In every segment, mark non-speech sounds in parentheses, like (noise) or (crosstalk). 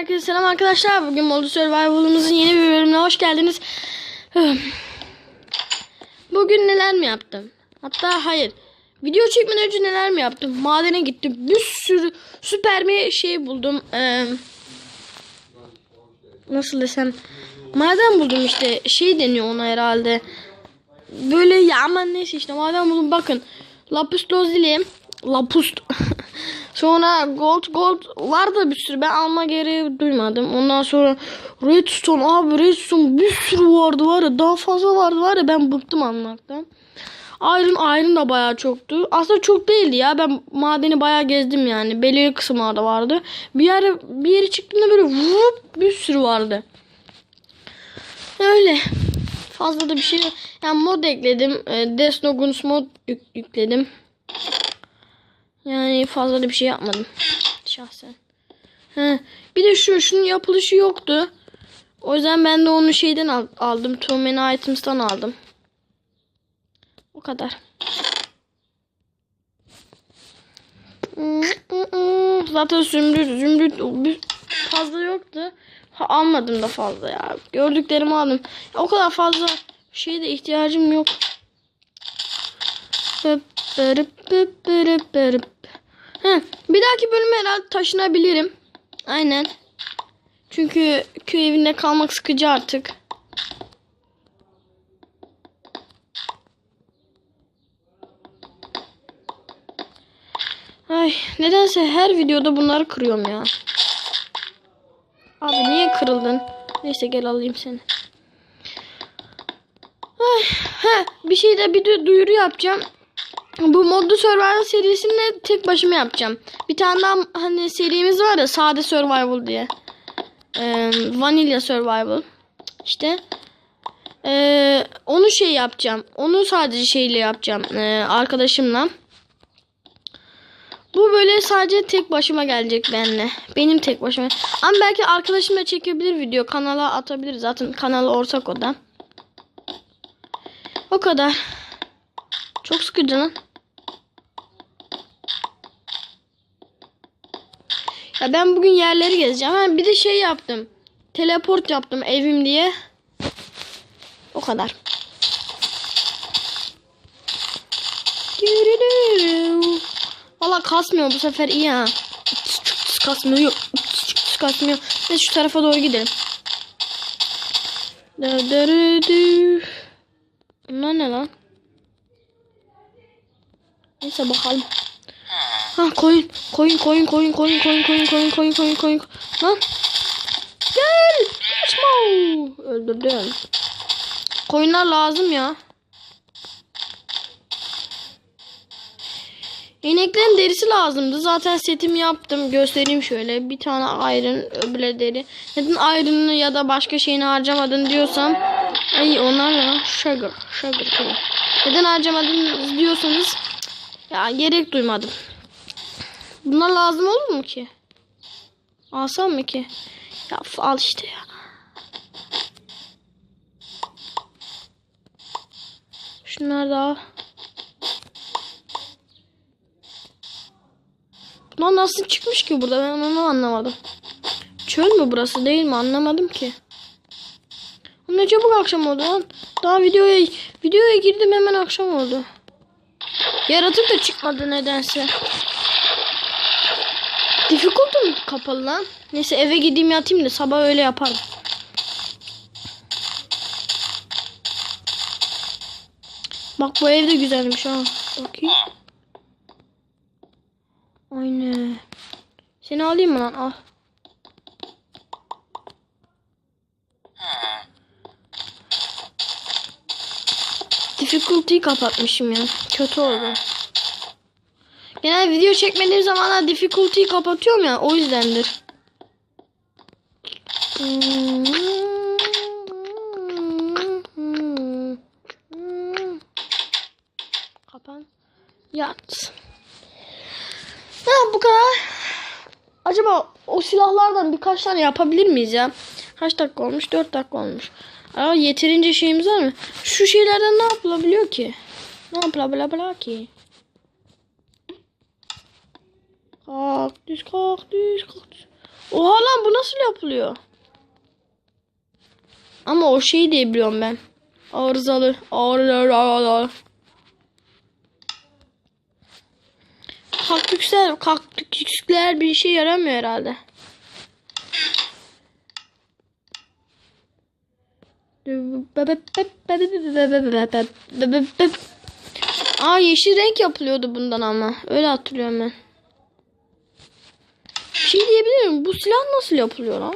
herkese selam arkadaşlar. Bugün Moldu Survival'ımızın yeni bir bölümüne hoş geldiniz. Bugün neler mi yaptım? Hatta hayır. Video çekmeden önce neler mi yaptım? Madene gittim. Bir sürü süper bir şey buldum. Ee, nasıl desem? Maden buldum işte. Şey deniyor ona herhalde. Böyle ya aman neyse işte maden buldum. Bakın. Lapis lazuli. Lapus. (laughs) Sonra gold gold var da bir sürü ben alma gereği duymadım. Ondan sonra redstone abi redstone bir sürü vardı var ya daha fazla vardı var ya ben bıktım almaktan. Iron iron da bayağı çoktu. Aslında çok değildi ya ben madeni bayağı gezdim yani. Belirli kısımlarda vardı. Bir yere bir yere çıktığımda böyle vup bir sürü vardı. Öyle. Fazla da bir şey yani mod ekledim. E, Desnoguns mod yük- yükledim. Yani fazla da bir şey yapmadım. Şahsen. He. Bir de şu şunun yapılışı yoktu. O yüzden ben de onu şeyden al- aldım. Too Many Items'tan aldım. O kadar. (laughs) Zaten zümrüt, zümrüt fazla yoktu. Ha, almadım da fazla ya. Gördüklerimi aldım. O kadar fazla şeye de ihtiyacım yok. Heh, bir dahaki bölüme herhalde taşınabilirim. Aynen. Çünkü köy evinde kalmak sıkıcı artık. Ay nedense her videoda bunları kırıyorum ya. Abi niye kırıldın? Neyse gel alayım seni. Ay, he, bir şey de bir de duyuru yapacağım. Bu modlu survival serisini tek başıma yapacağım. Bir tane daha hani serimiz var ya sade survival diye. Ee, vanilla survival. İşte. Ee, onu şey yapacağım. Onu sadece şeyle yapacağım. ee, arkadaşımla. Bu böyle sadece tek başıma gelecek benimle. Benim tek başıma. Ama belki arkadaşım da çekebilir video. Kanala atabilir. Zaten kanalı ortak o da. O kadar. Çok sıkıcı lan. Ya ben bugün yerleri gezeceğim. Ha, bir de şey yaptım. Teleport yaptım evim diye. O kadar. Valla kasmıyor bu sefer iyi ha. Kasmıyor. Kasmıyor. Ve şu tarafa doğru gidelim. Bunlar ne lan? Neyse bakalım. Ha koyun. Koyun koyun koyun koyun koyun koyun koyun koyun koyun koyun. Lan. Gel. Kaçma. Öldürdüm. Koyunlar lazım ya. İneklerin derisi lazımdı. Zaten setimi yaptım. Göstereyim şöyle. Bir tane iron, öbürü deri. Neden iron'ını ya da başka şeyini harcamadın diyorsam. Ay onlar ya. Sugar. Sugar. Neden harcamadın diyorsanız. Ya gerek duymadım. Bunlar lazım olur mu ki? Alsam mı ki? Ya al işte ya. Şunları da al. Lan nasıl çıkmış ki burada ben onu anlamadım. Çöl mü burası değil mi anlamadım ki. Ne çabuk akşam oldu lan. Daha videoya videoya girdim hemen akşam oldu. Yaratık da çıkmadı nedense. Difficulty mı kapalı lan? Neyse eve gideyim yatayım da sabah öyle yaparım. Bak bu ev de güzelmiş ha. Bakayım. Aynen. Seni alayım mı lan? Al. Difficulty'yi kapatmışım ya. Kötü oldu. Genel video çekmediğim zamanlar difficulty'yi kapatıyorum ya. O yüzdendir. Kapan. Yat. Ha bu kadar. Acaba o silahlardan birkaç tane yapabilir miyiz ya? Kaç dakika olmuş? 4 dakika olmuş. Aa, yeterince şeyimiz var mı? Şu şeylerden ne yapılabiliyor ki? Ne yapılabiliyor ki? Kaktüs, kaktüs, kaktüs. Oha lan bu nasıl yapılıyor? Ama o şey diye biliyorum ben. Arızalı. Arızalı. Kaktüsler, kaktüsler bir şey yaramıyor herhalde. Aa yeşil renk yapılıyordu bundan ama. Öyle hatırlıyorum ben. Bir şey diyebilir miyim? Bu silah nasıl yapılıyor lan?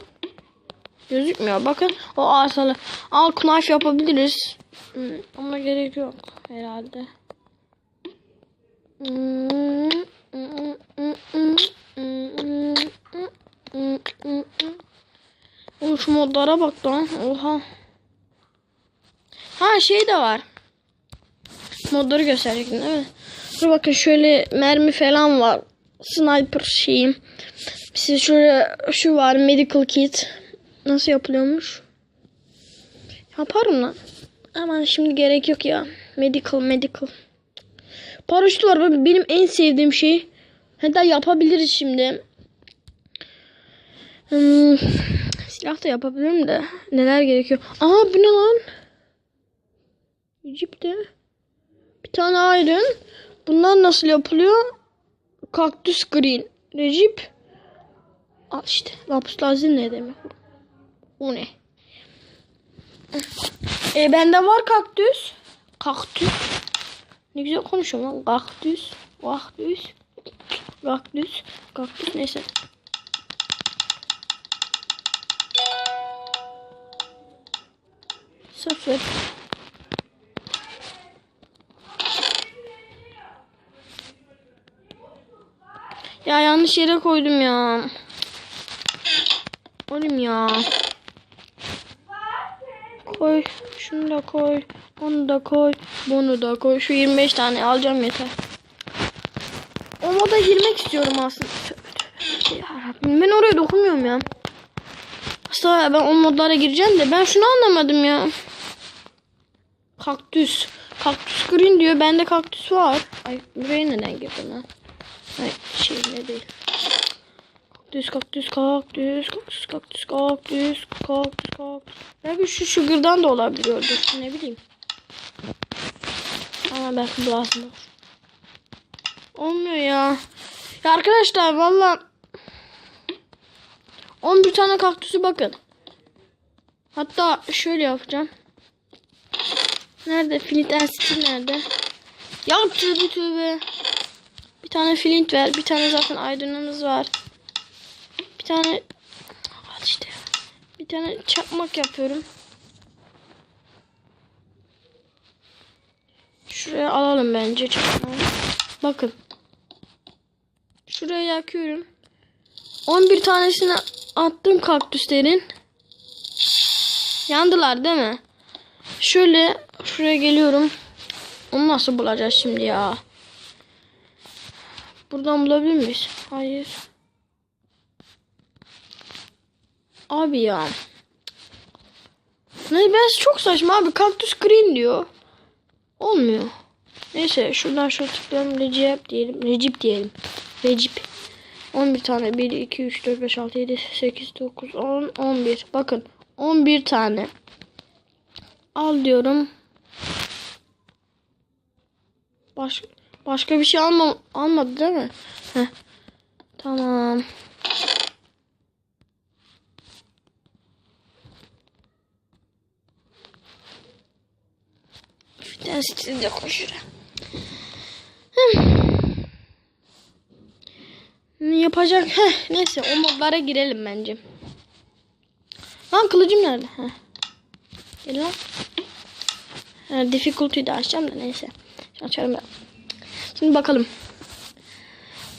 Gözükmüyor. Bakın o arsalı. Al knife yapabiliriz. Hmm, Ama gerek yok herhalde. Oğlum şu modlara bak lan. Oha. Ha şey de var. Modları gösterecektim değil mi? Dur bakın şöyle mermi falan var. Sniper şeyim. Size şöyle şu var medical kit. Nasıl yapılıyormuş? Yaparım lan. Aman şimdi gerek yok ya. Medical medical. Paraşüt var benim en sevdiğim şey. Hatta yapabiliriz şimdi. Hmm, silah da yapabilirim de. Neler gerekiyor? Aa bu ne lan? De. Bir tane iron. Bunlar nasıl yapılıyor? Kaktüs green. Recep. Al işte. Lapis lazım ne demek? O ne? E bende var kaktüs. Kaktüs. Ne güzel konuşuyorum lan. Kaktüs. Kaktüs. Kaktüs. Kaktüs neyse. Sıfır. Ya yanlış yere koydum ya. Oğlum ya. Koy. Şunu da koy. Onu da koy. Bunu da koy. Şu 25 tane alacağım yeter. O moda girmek istiyorum aslında. Ben oraya dokunmuyorum ya. Aslında ben o modlara gireceğim de ben şunu anlamadım ya. Kaktüs. Kaktüs green diyor. Bende kaktüs var. Ay buraya neden girdin lan? Ay şey ne değil. Kaktüs, kaktüs, kaktüs, kaktüs, kaktüs, kaktüs, kaktüs, kaktüs. Belki şu sugar'dan da olabiliyordur. Ne bileyim. Ama belki blossom olur. Olmuyor ya. Ya arkadaşlar valla 11 tane kaktüsü bakın. Hatta şöyle yapacağım. Nerede? Flint steel nerede? Ya tövbe tövbe. Bir tane flint ver. Bir tane zaten aydınımız var. Bir tane işte. Bir tane çakmak yapıyorum. Şuraya alalım bence çakmağı. Bakın. Şuraya yakıyorum. 11 tanesini attım kaktüslerin. Yandılar değil mi? Şöyle şuraya geliyorum. Onu nasıl bulacağız şimdi ya? Buradan bulabilir miyiz? Hayır. Abi ya. Ne ben çok saçma abi. Kaktüs green diyor. Olmuyor. Neyse şuradan şöyle tıklayalım. Recep diyelim. Recep diyelim. Recep. 11 tane. 1, 2, 3, 4, 5, 6, 7, 8, 9, 10, 11. Bakın. 11 tane. Al diyorum. Baş, başka bir şey alma, almadı değil mi? Heh. Tamam. Bir tane stil de koy şuraya. Hmm, Yapacak. Heh, neyse o modlara girelim bence. Lan kılıcım nerede? Heh. Gel lan. Difficulty'yi de açacağım da neyse. Açarım ben. Şimdi bakalım.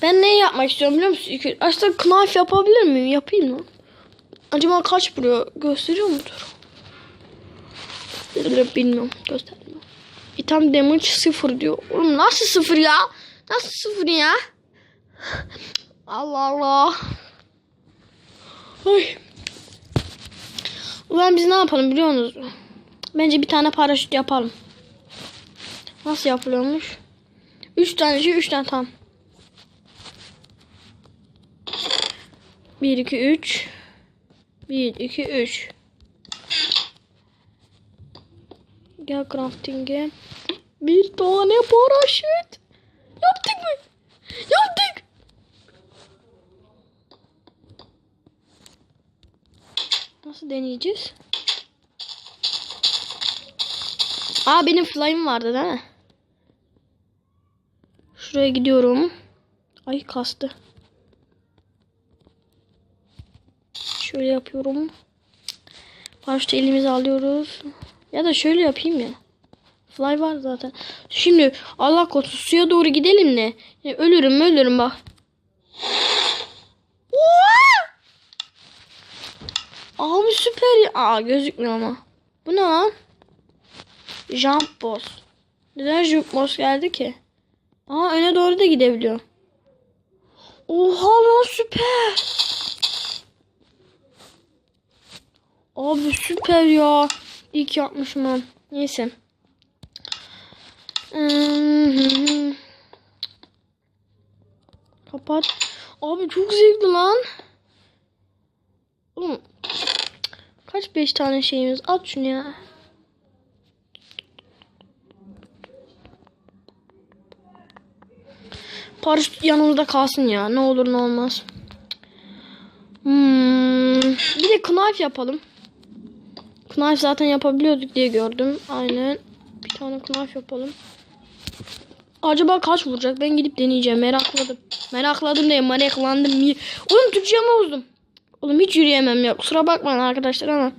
Ben ne yapmak istiyorum biliyor musun? Aslında knife yapabilir miyim? Yapayım mı? Acaba kaç vuruyor? Gösteriyor mudur? Bilmiyorum. Göstermiyor. İtem damage sıfır diyor. Oğlum nasıl sıfır ya? Nasıl sıfır ya? Allah Allah. Ay. Ulan biz ne yapalım biliyor musunuz? Bence bir tane paraşüt yapalım. Nasıl yapılıyormuş? Üç tane şey, üç tane tam. 1 2 3 1 2 3 Gel crafting'e. Bir tane paraşüt. Yaptık mı? Yaptık. Nasıl deneyeceğiz? Aa benim fly'ım vardı değil mi? Şuraya gidiyorum. Ay kastı. Şöyle yapıyorum. Paraşütü elimize alıyoruz. Ya da şöyle yapayım ya. Fly var zaten. Şimdi Allah korusun suya doğru gidelim de. Ya ölürüm ölürüm bak. Abi süper ya. Aa gözükmüyor ama. Bu ne lan? Jump boss. Neden jump boss geldi ki? Aa öne doğru da gidebiliyor. Oha lan süper. Abi süper ya. İyi ki yapmışım ha. Neyse. Kapat. Abi çok zevkli lan. Oğlum. Kaç beş tane şeyimiz? At şunu ya. Paraşüt yanımızda kalsın ya. Ne olur ne olmaz. Hmm. Bir de knife yapalım. Knife zaten yapabiliyorduk diye gördüm. Aynen. Bir tane knife yapalım. Acaba kaç vuracak? Ben gidip deneyeceğim. Merakladım. Merakladım diye meraklandım. Oğlum Türkçe'mi bozdum. Oğlum hiç yürüyemem ya. Kusura bakmayın arkadaşlar ama.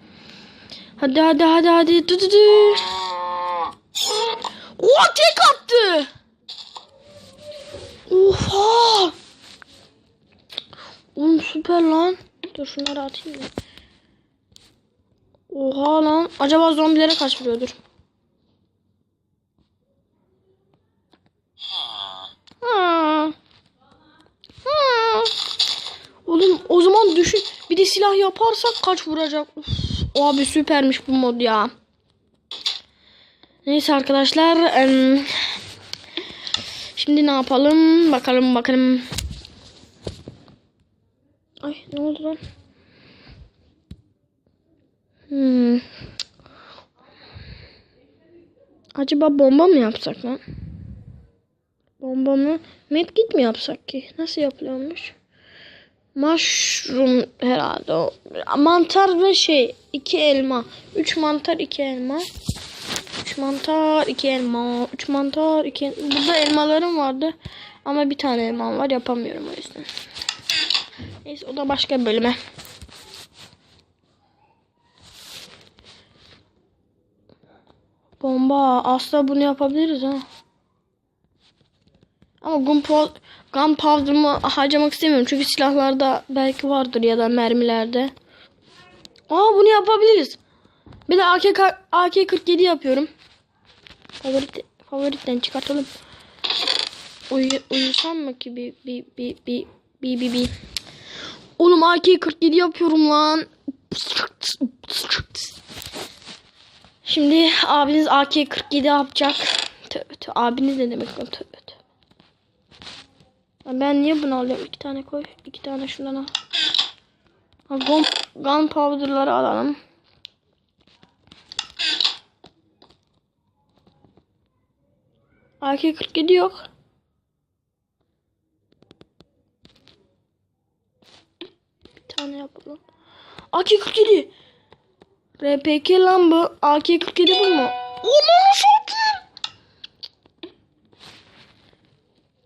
Hadi hadi hadi hadi. Dı dı dı. Oha tek attı. Oha. Oğlum süper lan. Dur şunları atayım. Oha lan. Acaba zombilere kaç vuruyordur? Ha. Ha. Oğlum o zaman düşün. Bir de silah yaparsak kaç vuracak? Uf, abi süpermiş bu mod ya. Neyse arkadaşlar. Şimdi ne yapalım? Bakalım bakalım. Ay ne oldu lan? Hmm. Acaba bomba mı yapsak lan? Bomba mı? Medkit mi yapsak ki? Nasıl yapılıyormuş? Mushroom herhalde. Mantar ve şey iki elma. Üç mantar iki elma. Üç mantar iki elma. Üç mantar iki elma. Burada elmalarım vardı. Ama bir tane elmam var yapamıyorum o yüzden. Neyse o da başka bir bölüme. Bomba. Aslında bunu yapabiliriz ha. Ama gunpowder, gunpowder'ımı harcamak istemiyorum. Çünkü silahlarda belki vardır ya da mermilerde. Aa bunu yapabiliriz. Bir de AK, AK-47 yapıyorum. Favorit, favoritten çıkartalım. Uyu, uyusam mı ki bir bir bir bir bir bir bir. Oğlum AK-47 yapıyorum lan. Şimdi abiniz AK-47 yapacak. Tövbe tövbe. Abiniz ne demek lan tövbe Ben niye bunu alıyorum? İki tane koy. iki tane şundan al. Ha, gun, gunpowder'ları alalım. AK-47 yok. Bir tane yapalım. AK-47. RPK lan bu. AK-47 bu mu? Aman satayım.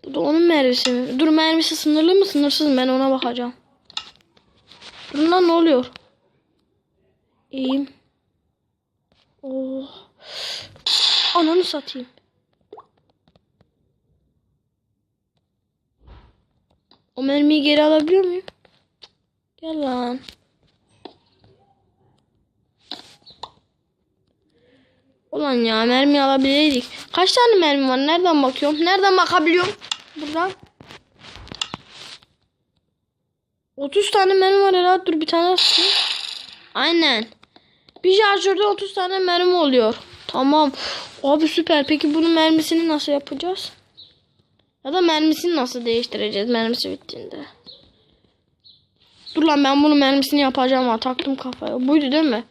Bu da onun mermisi mi? Dur mermisi sınırlı mı sınırsız mı? Ben ona bakacağım. Dur lan ne oluyor? İyiyim. Oh. Ananı satayım. O mermiyi geri alabiliyor muyum? Gel lan. Ulan ya mermi alabilirdik. Kaç tane mermi var? Nereden bakıyorum? Nereden bakabiliyorum? Buradan. 30 tane mermi var herhalde. Dur bir tane sıkayım. Aynen. Bir şarjörde 30 tane mermi oluyor. Tamam. Abi süper. Peki bunun mermisini nasıl yapacağız? Ya da mermisini nasıl değiştireceğiz mermisi bittiğinde? Dur lan ben bunun mermisini yapacağım ha taktım kafaya. Buydu değil mi?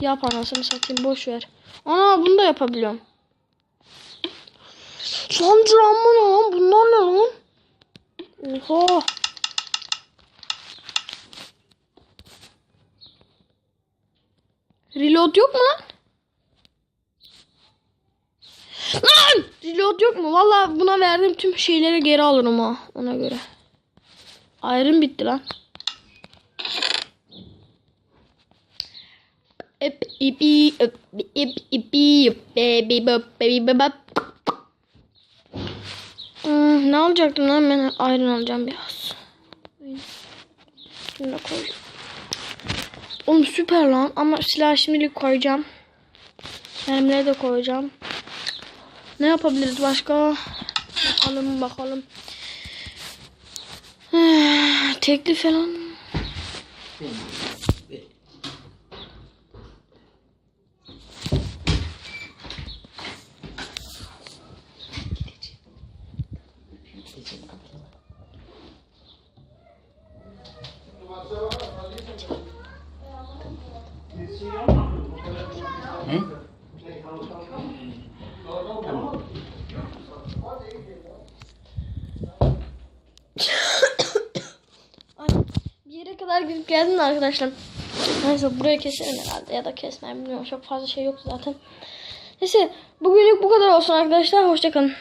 Yap anasını satayım boş ver. Ana bunu da yapabiliyorum. Lan drama lan? Bunlar ne lan? Oha. Reload yok mu lan? Lan! Reload yok mu? Vallahi buna verdiğim tüm şeyleri geri alırım ha ona göre. Ayrım bitti lan. Ip ipi ip ip ipi ip baby baby bop. Hmm, ne alacaktım lan ben ayran alacağım biraz. Şunu da. Oğlum süper lan ama silah şimdilik koyacağım. Mermileri de koyacağım. Ne yapabiliriz başka? Bakalım bakalım. (sighs) Tekli falan. Ay, bir gidip geldim arkadaşlar. Neyse buraya keserim herhalde ya da kesmem bilmiyorum. Çok fazla şey yok zaten. Neyse bugünlük bu kadar olsun arkadaşlar. Hoşçakalın.